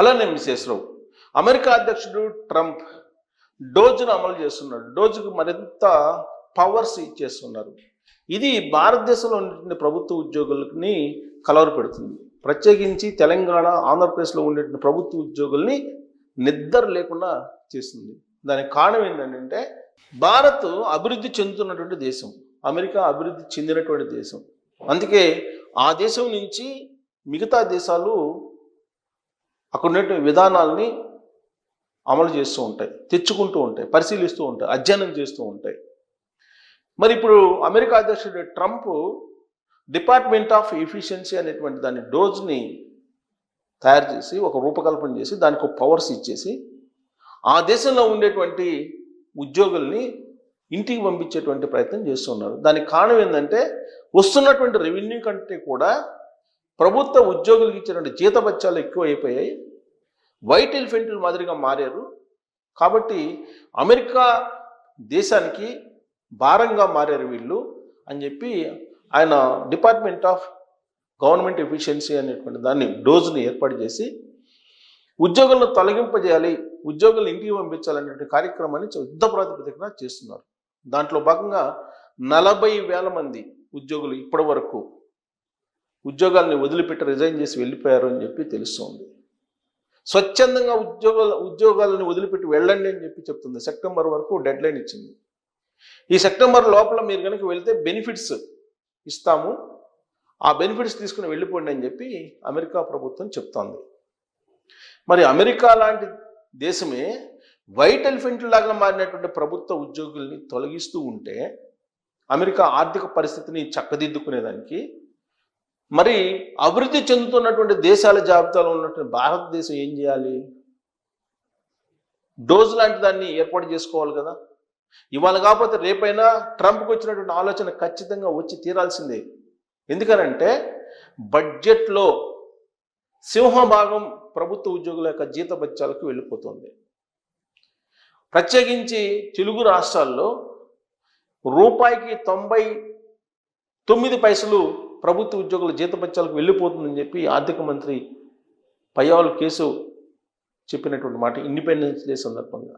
Hello నేను రావు America అధ్యక్షుడు Trump డోజ్ను అమలు చేస్తున్నాడు. డోజ్కు మరింత పవర్స్ ఇచ్చేస్తున్నారు. ఇది భారతదేశంలో ఉండే ప్రభుత్వ ఉద్యోగులని కలవర పెడుతుంది. ప్రత్యేకించి తెలంగాణ ఆంధ్రప్రదేశ్లో ఉండే ప్రభుత్వ ఉద్యోగుల్ని నిద్ర లేకుండా చేస్తుంది. దానికి కారణం ఏంటంటే భారత్ అభివృద్ధి చెందుతున్నటువంటి దేశం. అమెరికా అభివృద్ధి చెందినటువంటి దేశం. అందుకే ఆ దేశం నుంచి మిగతా దేశాలు అక్కడ ఉన్నటువంటి విధానాల్ని అమలు చేస్తూ ఉంటాయి తెచ్చుకుంటూ ఉంటాయి పరిశీలిస్తూ ఉంటాయి అధ్యయనం చేస్తూ ఉంటాయి. మరి ఇప్పుడు అమెరికా అధ్యక్షుడు ట్రంప్ డిపార్ట్మెంట్ ఆఫ్ ఎఫిషియన్సీ అనేటువంటి దాని డోజ్ని తయారు చేసి ఒక రూపకల్పన చేసి దానికి ఒక పవర్స్ ఇచ్చేసి ఆ దేశంలో ఉండేటువంటి ఉద్యోగుల్ని ఇంటికి పంపించేటువంటి ప్రయత్నం చేస్తున్నారు. దానికి కారణం ఏంటంటే వస్తున్నటువంటి రెవెన్యూ కంటే కూడా ప్రభుత్వ ఉద్యోగులకు ఇచ్చినటువంటి జీతభత్యాలు ఎక్కువ అయిపోయాయి వైట్ ఎలిఫెంట్లు మాదిరిగా మారారు. కాబట్టి అమెరికా దేశానికి భారంగా మారారు వీళ్ళు అని చెప్పి ఆయన డిపార్ట్మెంట్ ఆఫ్ గవర్నమెంట్ ఎఫిషియన్సీ అనేటువంటి దాన్ని డోజ్ని ఏర్పాటు చేసి ఉద్యోగులను తొలగింపజేయాలి ఉద్యోగులను ఇంటికి పంపించాలనేటువంటి కార్యక్రమాన్ని యుద్ధ ప్రాతిపదికన చేస్తున్నారు. దాంట్లో భాగంగా నలభై వేల మంది ఉద్యోగులు ఇప్పటి వరకు ఉద్యోగాల్ని వదిలిపెట్టి రిజైన్ చేసి వెళ్ళిపోయారు అని చెప్పి తెలుస్తోంది. స్వచ్ఛందంగా ఉద్యోగాల ఉద్యోగాలను వదిలిపెట్టి వెళ్ళండి అని చెప్పి చెప్తుంది. సెప్టెంబర్ వరకు డెడ్ లైన్ ఇచ్చింది. ఈ సెప్టెంబర్ లోపల మీరు కనుక వెళ్తే బెనిఫిట్స్ ఇస్తాము. ఆ బెనిఫిట్స్ తీసుకుని వెళ్ళిపోండి అని చెప్పి అమెరికా ప్రభుత్వం చెప్తోంది. మరి అమెరికా లాంటి దేశమే వైట్ ఎలిఫెంట్ లాగా మారినటువంటి ప్రభుత్వ ఉద్యోగుల్ని తొలగిస్తూ ఉంటే అమెరికా ఆర్థిక పరిస్థితిని చక్కదిద్దుకునేదానికి మరి అభివృద్ధి చెందుతున్నటువంటి దేశాల జాబితాలో ఉన్నటువంటి భారతదేశం ఏం చేయాలి? డోజ్ లాంటి దాన్ని ఏర్పాటు చేసుకోవాలి కదా. ఇవాళ కాకపోతే రేపైనా ట్రంప్కి వచ్చినటువంటి ఆలోచన ఖచ్చితంగా వచ్చి తీరాల్సిందే. ఎందుకనంటే బడ్జెట్లో సింహభాగం ప్రభుత్వ ఉద్యోగుల యొక్క జీతభత్యాలకు వెళ్ళిపోతుంది. ప్రత్యేకించి తెలుగు రాష్ట్రాల్లో రూపాయికి తొంభై తొమ్మిది పైసలు ప్రభుత్వ ఉద్యోగుల జీతపత్యాలకు వెళ్ళిపోతుందని చెప్పి ఆర్థిక మంత్రి పయ్యావుల కేసు చెప్పినటువంటి మాట ఇండిపెండెన్స్ డే సందర్భంగా.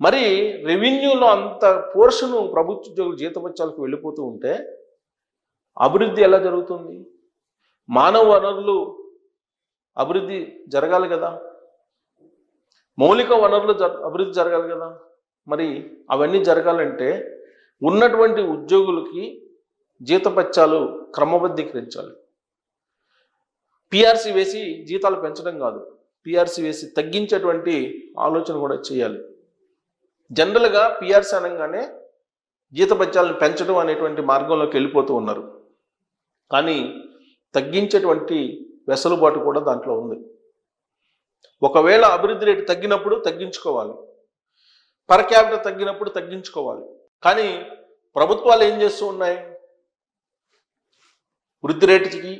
మరి రెవెన్యూలో అంత పోర్షను ప్రభుత్వ ఉద్యోగుల జీతపత్యాలకు వెళ్ళిపోతూ ఉంటే అభివృద్ధి ఎలా జరుగుతుంది? మానవ వనరులు అభివృద్ధి జరగాలి కదా? మౌలిక వనరులు జ అభివృద్ధి జరగాలి కదా? మరి అవన్నీ జరగాలంటే ఉన్నటువంటి ఉద్యోగులకి జీతపత్యాలు క్రమబద్ధీకరించాలి. పిఆర్సీ వేసి జీతాలు పెంచడం కాదు. పిఆర్సీ వేసి తగ్గించేటువంటి ఆలోచన కూడా చేయాలి. జనరల్గా పిఆర్సీ అనగానే జీతపత్యాలను పెంచడం అనేటువంటి మార్గంలోకి వెళ్ళిపోతూ ఉన్నారు. కానీ తగ్గించేటువంటి వెసులుబాటు కూడా దాంట్లో ఉంది. ఒకవేళ అభివృద్ధి రేటు తగ్గినప్పుడు తగ్గించుకోవాలి. పర్ క్యాపిటల్ తగ్గినప్పుడు తగ్గించుకోవాలి. కానీ ప్రభుత్వాలు ఏం చేస్తూ ఉన్నాయి? వృద్ధి రేటుకి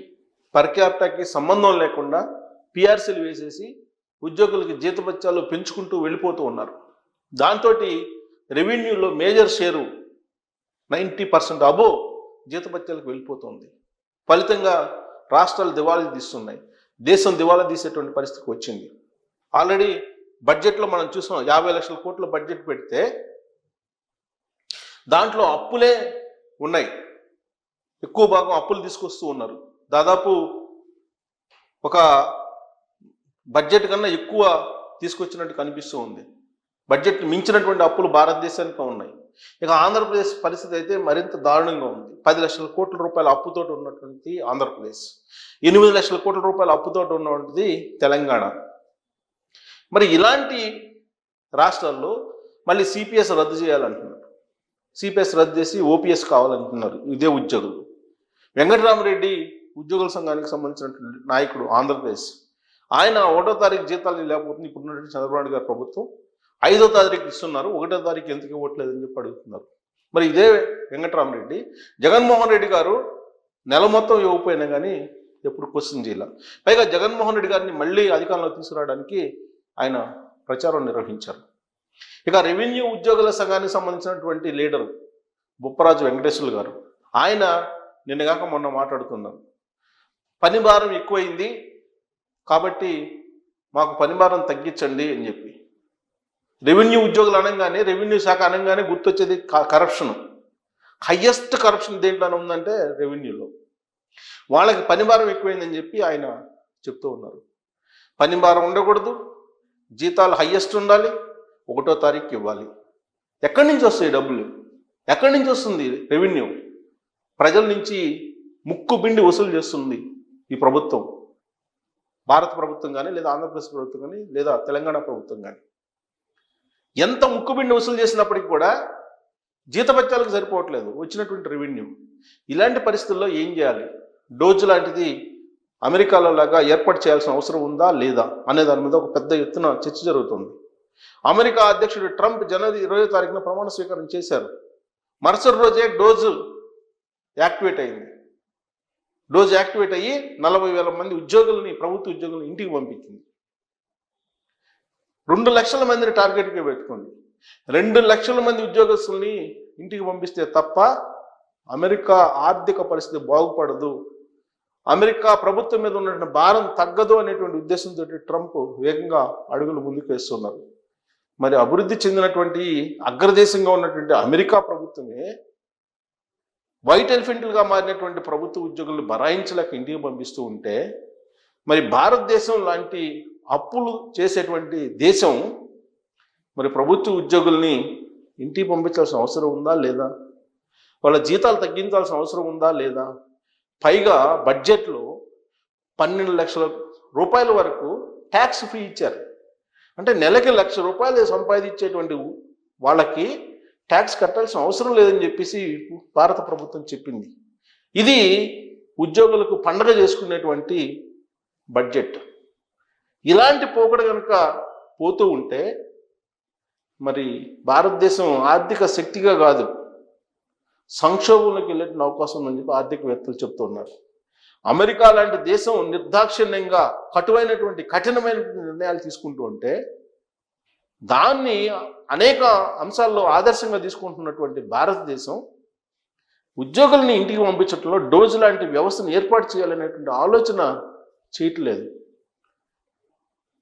పర్ క్యాపిటల్కి సంబంధం లేకుండా పిఆర్సీలు వేసేసి ఉద్యోగులకి జీతపత్యాలు పెంచుకుంటూ వెళ్ళిపోతూ ఉన్నారు. దాంతో రెవెన్యూలో major share ninety percent above జీతభత్యాలకు వెళ్ళిపోతుంది. ఫలితంగా రాష్ట్రాలు దివాళీ తీస్తున్నాయి. దేశం దివాళా తీసేటువంటి పరిస్థితికి వచ్చింది. ఆల్రెడీ బడ్జెట్లో మనం చూసాం యాభై లక్షల కోట్ల బడ్జెట్ పెడితే దాంట్లో అప్పులే ఉన్నాయి. ఎక్కువ భాగం అప్పులు తీసుకొస్తూ ఉన్నారు. దాదాపు ఒక బడ్జెట్ కన్నా ఎక్కువ తీసుకొచ్చినట్టు కనిపిస్తూ ఉంది. బడ్జెట్ మించినటువంటి అప్పులు భారతదేశానికి ఉన్నాయి. ఇక ఆంధ్రప్రదేశ్ పరిస్థితి అయితే మరింత దారుణంగా ఉంది. పది లక్షల కోట్ల రూపాయల అప్పుతోటి ఉన్నటువంటి ఆంధ్రప్రదేశ్ ఎనిమిది లక్షల కోట్ల రూపాయల అప్పుతోటి ఉన్నటువంటిది తెలంగాణ. మరి ఇలాంటి రాష్ట్రాల్లో మళ్ళీ సిపిఎస్ రద్దు చేయాలంటున్నారు. సిపిఎస్ రద్దు చేసి ఓపీఎస్ కావాలంటున్నారు. ఇదే ఉద్యోగులు. వెంకటరామరెడ్డి ఉద్యోగుల సంఘానికి సంబంధించినటువంటి నాయకుడు ఆంధ్రప్రదేశ్. ఆయన ఒకటో తారీఖు జీతాలు లేకపోతుంది. ఇప్పుడున్నటువంటి చంద్రబాబు గారి ప్రభుత్వం ఐదో తారీఖు ఇస్తున్నారు. ఒకటో తారీఖు ఎందుకు ఇవ్వట్లేదని చెప్పి అడుగుతున్నారు. మరి ఇదే వెంకటరామరెడ్డి. జగన్మోహన్ రెడ్డి గారు నెల మొత్తం ఇవ్వకపోయినా కానీ ఎప్పుడు క్వశ్చన్ చేయాల. పైగా జగన్మోహన్ రెడ్డి గారిని మళ్ళీ అధికారంలో తీసుకురావడానికి ఆయన ప్రచారం నిర్వహించారు. ఇక రెవెన్యూ ఉద్యోగుల సంఘానికి సంబంధించినటువంటి లీడరు బుప్పరాజు వెంకటేశ్వర్లు గారు. ఆయన నిన్నగాక మొన్న మాట్లాడుతున్నారు పని భారం ఎక్కువైంది. కాబట్టి మాకు పని భారం తగ్గించండి అని చెప్పి. రెవెన్యూ ఉద్యోగులు అనగానే రెవెన్యూ శాఖ అనగానే గుర్తొచ్చేది కరప్షన్ హయ్యెస్ట్ కరప్షన్ దేంట్లోనే ఉందంటే రెవెన్యూలో. వాళ్ళకి పనిభారం ఎక్కువైందని చెప్పి ఆయన చెప్తూ ఉన్నారు. పనిభారం ఉండకూడదు. జీతాలు హయ్యెస్ట్ ఉండాలి. ఒకటో తారీఖు ఇవ్వాలి. ఎక్కడి నుంచి వస్తాయి డబ్బులు? ఎక్కడి నుంచి వస్తుంది రెవెన్యూ? ప్రజల నుంచి ముక్కు బిండి వసూలు చేస్తుంది ఈ ప్రభుత్వం. భారత ప్రభుత్వం కానీ లేదా ఆంధ్రప్రదేశ్ ప్రభుత్వం కానీ లేదా తెలంగాణ ప్రభుత్వం కానీ ఎంత ముక్కుబిండి వసూలు చేసినప్పటికీ కూడా జీతభత్యాలకు సరిపోవట్లేదు వచ్చినటువంటి రెవెన్యూ ఇలాంటి పరిస్థితుల్లో ఏం చేయాలి? డోజ్ లాంటిది అమెరికాలో లాగా ఏర్పాటు చేయాల్సిన అవసరం ఉందా లేదా? అనే దాని మీద ఒక పెద్ద ఎత్తున చర్చ జరుగుతుంది. అమెరికా అధ్యక్షుడు ట్రంప్ జనవరి ఇరవై తారీఖున ప్రమాణ స్వీకారం చేశారు. మరుసటి రోజే డోజు యాక్టివేట్ అయింది. డోజ్ యాక్టివేట్ అయ్యి నలభై వేల మంది ఉద్యోగులని ప్రభుత్వ ఉద్యోగులను ఇంటికి పంపించింది. రెండు లక్షల మందిని టార్గెట్గా పెట్టుకుంది. రెండు లక్షల మంది ఉద్యోగస్తుల్ని ఇంటికి పంపిస్తే తప్ప అమెరికా ఆర్థిక పరిస్థితి బాగుపడదు. అమెరికా ప్రభుత్వం మీద ఉన్నటువంటి భారం తగ్గదు అనేటువంటి ఉద్దేశంతో ట్రంప్ వేగంగా అడుగులు ముందుకు వేస్తున్నారు. మరి అభివృద్ధి చెందినటువంటి అగ్రదేశంగా ఉన్నటువంటి అమెరికా ప్రభుత్వమే వైట్ ఎలిఫెంట్లుగా మారినటువంటి ప్రభుత్వ ఉద్యోగులను బరాయించలేక ఇంటికి పంపిస్తూ ఉంటే మరి భారతదేశం లాంటి అప్పులు చేసేటువంటి దేశం మరి ప్రభుత్వ ఉద్యోగుల్ని ఇంటికి పంపించాల్సిన అవసరం ఉందా లేదా? వాళ్ళ జీతాలు తగ్గించాల్సిన అవసరం ఉందా లేదా? పైగా బడ్జెట్లో పన్నెండు లక్షల రూపాయల వరకు ట్యాక్స్ ఫ్రీ ఇచ్చారు. అంటే నెలకి లక్ష రూపాయలు సంపాదించేటువంటి వాళ్ళకి ట్యాక్స్ కట్టాల్సిన అవసరం లేదని చెప్పేసి భారత ప్రభుత్వం చెప్పింది. ఇది ఉద్యోగులకు పండగ చేసుకునేటువంటి బడ్జెట్. ఇలాంటి పోకడ కనుక పోతూ ఉంటే మరి భారతదేశం ఆర్థిక శక్తిగా కాదు సంక్షోభంలోకి వెళ్ళేటువంటి అవకాశం ఉందని చెప్పి ఆర్థికవేత్తలు చెప్తున్నారు అమెరికా లాంటి దేశం నిర్దాక్షిణ్యంగా కటువైనటువంటి కఠినమైనటువంటి నిర్ణయాలు తీసుకుంటూ ఉంటే దాన్ని అనేక అంశాల్లో ఆదర్శంగా తీసుకుంటున్నటువంటి భారతదేశం ఉద్యోగుల్ని ఇంటికి పంపించడంలో డోజ్ లాంటి వ్యవస్థను ఏర్పాటు చేయాలనేటువంటి ఆలోచన చేయట్లేదు.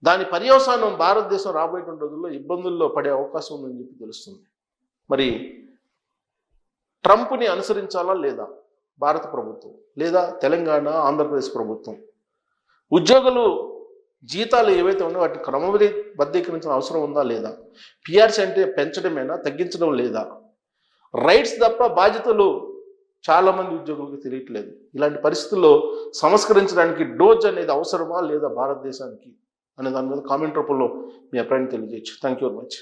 దాని పర్యవసానం భారతదేశం రాబోయేటువంటి రోజుల్లో ఇబ్బందుల్లో పడే అవకాశం ఉందని చెప్పి తెలుస్తుంది. మరి ట్రంప్ని అనుసరించాలా లేదా భారత ప్రభుత్వం లేదా తెలంగాణ ఆంధ్రప్రదేశ్ ప్రభుత్వం? ఉద్యోగులు జీతాలు ఏవైతే ఉన్నాయో వాటిని క్రమబద్ధీకరించిన అవసరం ఉందా లేదా? పిఆర్సీ అంటే పెంచడమేనా తగ్గించడం లేదా? రైట్స్ తప్ప బాధ్యతలు చాలామంది ఉద్యోగులకు తెలియట్లేదు. ఇలాంటి పరిస్థితుల్లో సంస్కరించడానికి డోజ్ అనేది అవసరమా లేదా భారతదేశానికి? అనే దాని మీద కామెంట్ రూపంలో మీ అభిప్రాయం తెలియజేయచ్చు. Thank you very much